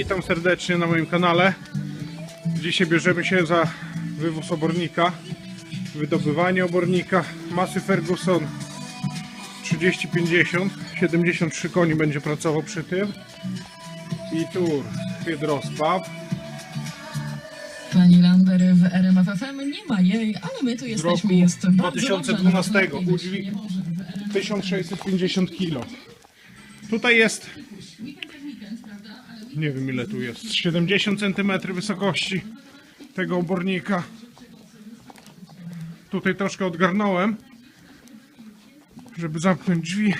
Witam serdecznie na moim kanale. Dzisiaj bierzemy się za wywóz obornika, wydobywanie obornika masy Ferguson 3050, 73 koni będzie pracował przy tym i tur hydrospaw Pani Lander w RMF FM nie ma jej, ale my tu jesteśmy. Jest bardzo 2012 dobrze, nawet lepiej być udźwig- nie może w RMF. 1650 kg. Tutaj jest Weekend jak weekend, prawda? Ale nie wiem ile tu jest, 70 cm wysokości tego obornika. Tutaj troszkę odgarnąłem, żeby zamknąć drzwi.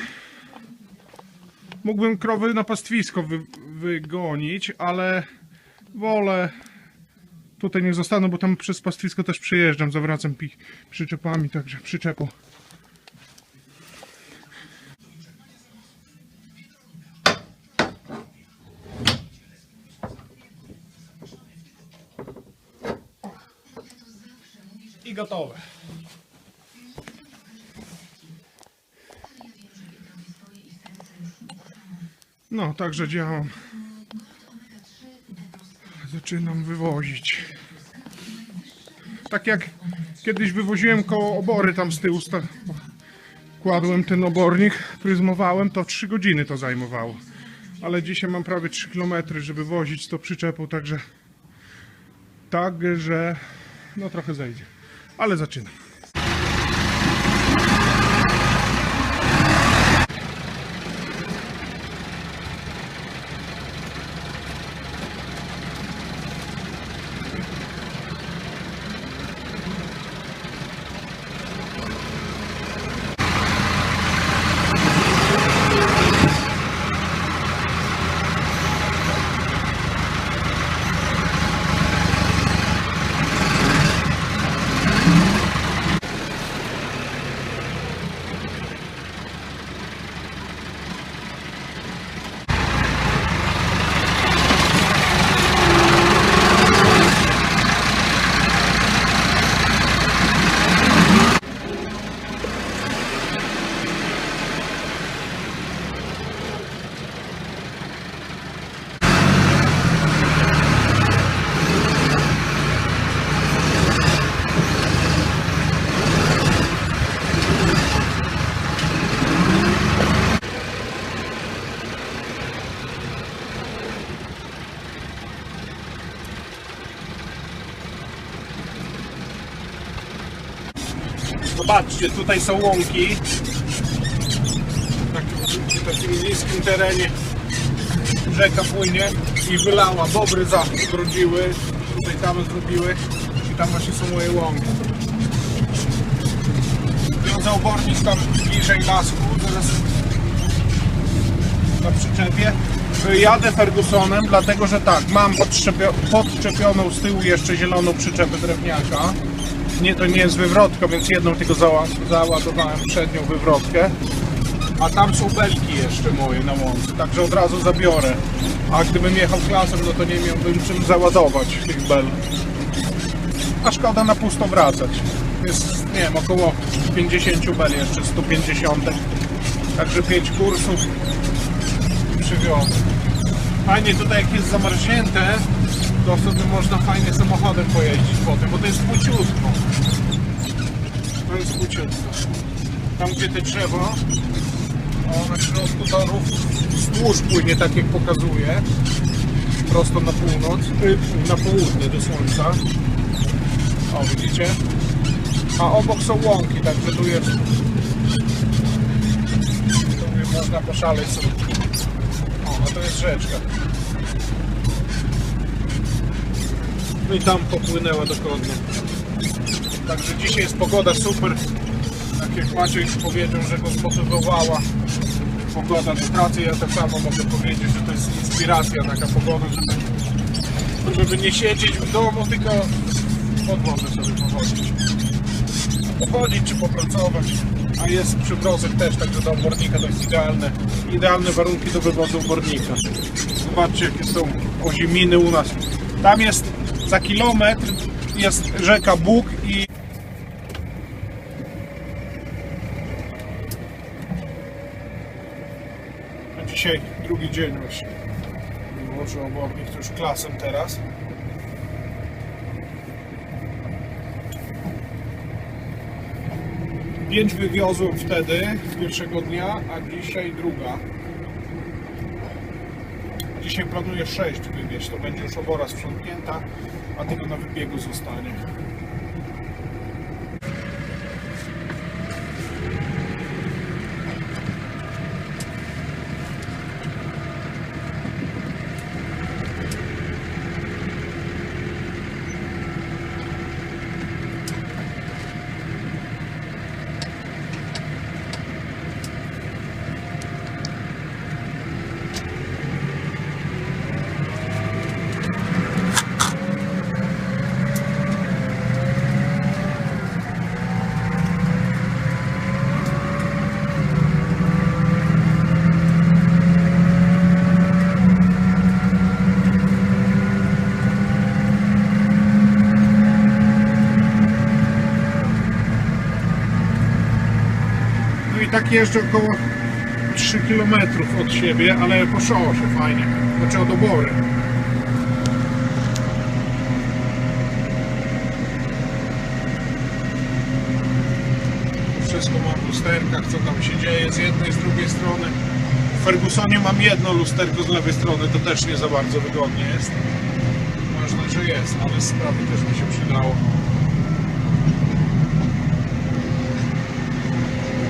Mógłbym krowy na pastwisko wy, wygonić, ale wolę tutaj nie zostanę, bo tam przez pastwisko też przejeżdżam, zawracam pi, przyczepami, także przyczepą. I gotowe. No, także działam. Zaczynam wywozić. Tak jak kiedyś wywoziłem koło obory tam z tyłu, kładłem ten obornik, pryzmowałem, to 3 godziny to zajmowało. Ale dzisiaj mam prawie 3 km, żeby wozić to przyczepą, także także no trochę zejdzie. Ale zaczynam. Zobaczcie, tutaj są łąki. Tak, w takim niskim terenie rzeka płynie i wylała. Bobry zabrudziły, tutaj tam zrobiły i tam właśnie są moje łąki. Wiązał obornik tam bliżej lasku, zaraz na przyczepie. Jadę Fergusonem, dlatego że tak, mam podczepio- podczepioną z tyłu jeszcze zieloną przyczepę drewniaka. Nie, to nie jest wywrotka, więc jedną tylko zała załadowałem przednią wywrotkę. A tam są belki jeszcze moje na łące, także od razu zabiorę. A gdybym jechał klasem, no to nie miałbym czym załadować tych bel. A szkoda na pusto wracać. Jest, nie wiem, około 50 bel jeszcze, 150. Także 5 kursów przywiozę. Fajnie tutaj jak jest zamarznięte, to sobie można fajnie samochodem pojeździć po tym, bo to jest płciutko. To jest płciutko. Tam gdzie te drzewo, o na środku torów wzdłuż płynie tak jak pokazuje. Prosto na północ, y, na południe do słońca. O widzicie? A obok są łąki, także tu jest tu można poszaleć sobie. O, a to jest rzeczka. No i tam popłynęła do Kodna. Także dzisiaj jest pogoda super. Tak jak Maciej powiedział, że go zmotywowała pogoda do pracy, ja tak samo mogę powiedzieć, że to jest inspiracja taka pogoda, żeby, żeby nie siedzieć w domu, tylko pod wodę sobie pochodzić. Pochodzić czy popracować. A jest przymrozek też, także do obornika to jest idealne, idealne warunki do wywozu obornika. Zobaczcie jakie są oziminy u nas. Tam jest za kilometr jest rzeka Bóg i dzisiaj drugi dzień właśnie. Duży obornik, już klasem teraz. Pięć wywiozłem wtedy, pierwszego dnia, a dzisiaj druga. Dzisiaj planuję sześć wywieźć, to będzie już obora sprzątnięta, a tylko na wybiegu zostanie. Tak jeżdżę około 3 km od siebie, ale poszło się fajnie. Znaczy od obory. Wszystko mam w lusterkach, co tam się dzieje z jednej, z drugiej strony. W Fergusonie mam jedno lusterko z lewej strony, to też nie za bardzo wygodnie jest. Ważne, że jest, ale z prawej też mi się przydało.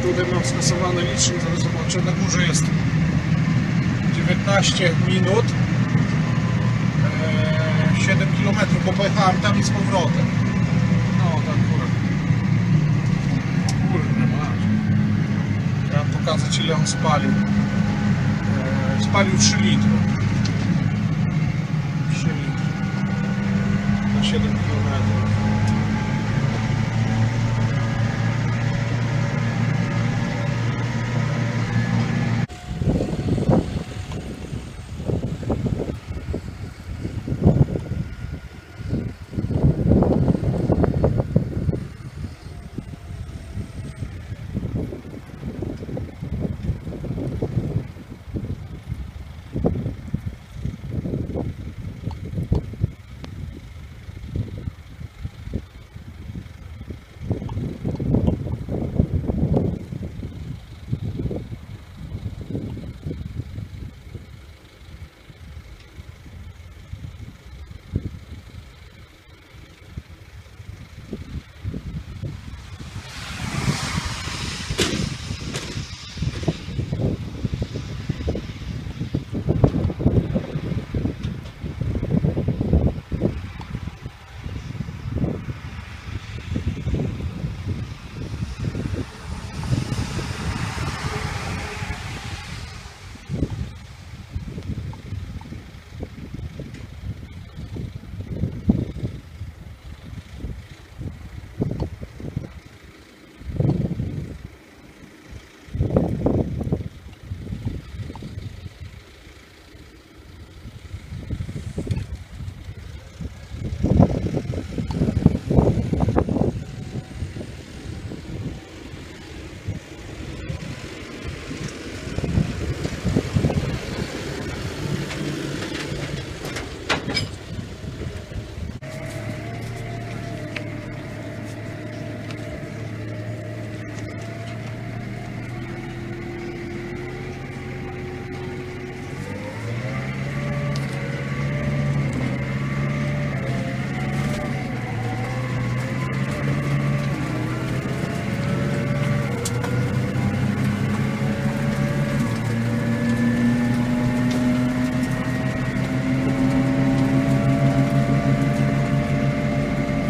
Tutaj mam skasowany licznik, zaraz zobaczę, na górze jest 19 minut, eee, 7 km, bo pojechałem tam i z powrotem. No, tak akurat. Kurde, masz. Chciałem pokazać ile on spalił. Eee, spalił 3 litry. 3 litry. Na 7 km.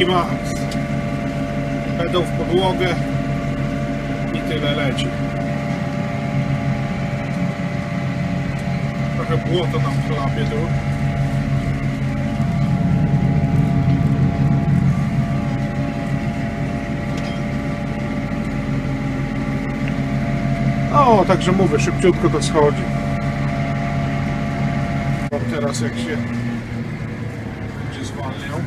I ma pedał w podłogę i tyle leci. Trochę błoto nam chlapie tu. O, także mówię, szybciutko to schodzi. Teraz jak się będzie zwalniał.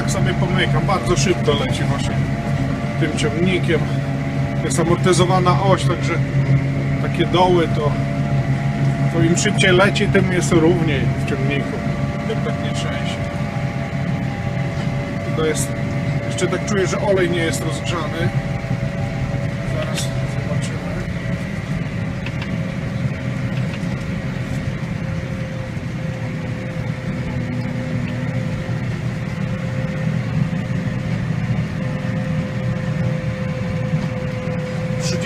Tak sobie pomykam. Bardzo szybko leci właśnie tym ciągnikiem. Jest amortyzowana oś, także takie doły to, to im szybciej leci, tym jest równiej w ciągniku. Tym tak nie jest, jeszcze tak czuję, że olej nie jest rozgrzany.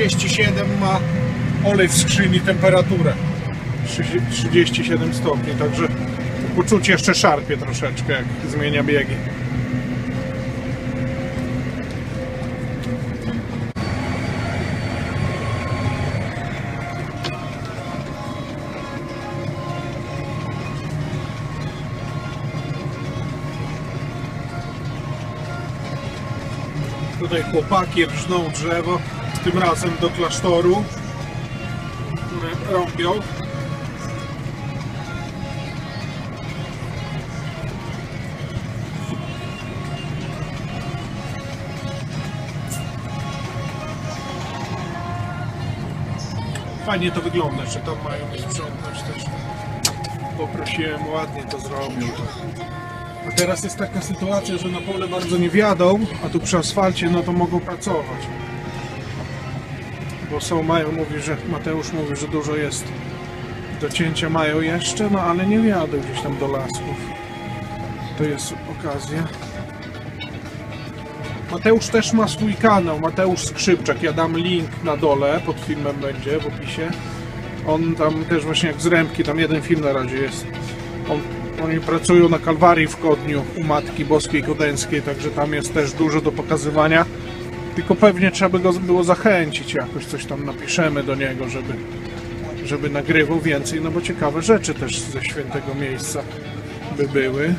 37 ma olej w skrzyni temperaturę 37 stopni, także uczucie jeszcze szarpie troszeczkę jak zmienia biegi. Tutaj chłopaki rżną drzewo tym razem do klasztoru, rąbią. Fajnie to wygląda, że tam mają sprzątać też. Poprosiłem, ładnie to zrobił. A teraz jest taka sytuacja, że na pole bardzo nie wiadą, a tu przy asfalcie no to mogą pracować. Bo są, mają, mówi, że Mateusz mówi, że dużo jest do cięcia mają jeszcze, no ale nie wiadą gdzieś tam do lasków. To jest okazja. Mateusz też ma swój kanał, Mateusz Skrzypczak. Ja dam link na dole, pod filmem będzie w opisie. On tam też właśnie jak z Rębki, tam jeden film na razie jest. On, oni pracują na Kalwarii w Kodniu u Matki Boskiej Kodeńskiej, także tam jest też dużo do pokazywania. Tylko pewnie trzeba by go było zachęcić jakoś, coś tam napiszemy do niego, żeby, żeby nagrywał więcej, no bo ciekawe rzeczy też ze świętego miejsca by były.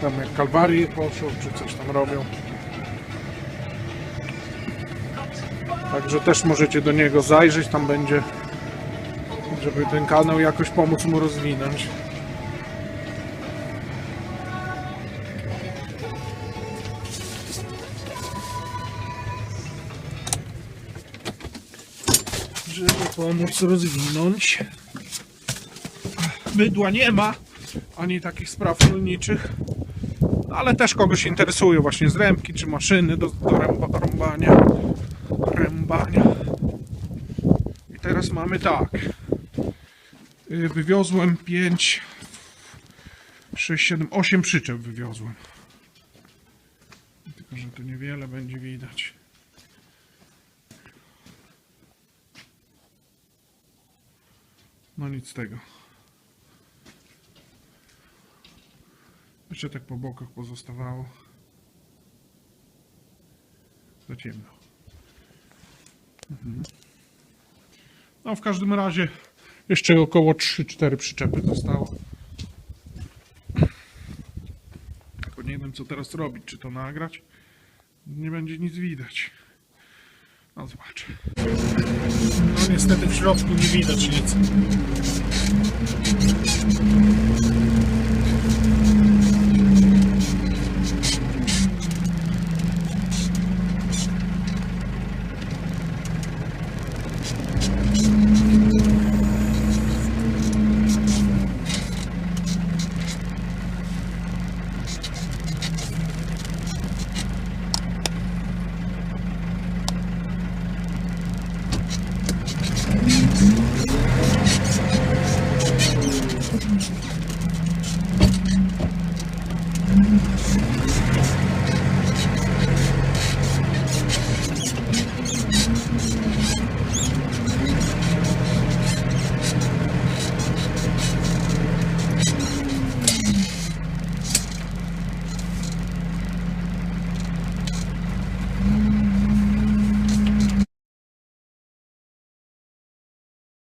Tam jak Kalwarię poszło, czy coś tam robią. Także też możecie do niego zajrzeć, tam będzie, żeby ten kanał jakoś pomóc mu rozwinąć. Pomóc rozwinąć. Bydła nie ma, ani takich spraw rolniczych. Ale też kogoś interesują właśnie zrębki czy maszyny do, do ręba, rąbania rębania. I teraz mamy tak. Y, Wywiozłem 5, 6, 7, 8 przyczep wywiozłem. Tylko, że tu niewiele będzie widać. No nic z tego. Jeszcze tak po bokach pozostawało. Za ciemno. No w każdym razie jeszcze około 3-4 przyczepy zostało. Nie wiem co teraz robić, czy to nagrać. Nie będzie nic widać. No zobacz. Niestety w środku nie widać nic.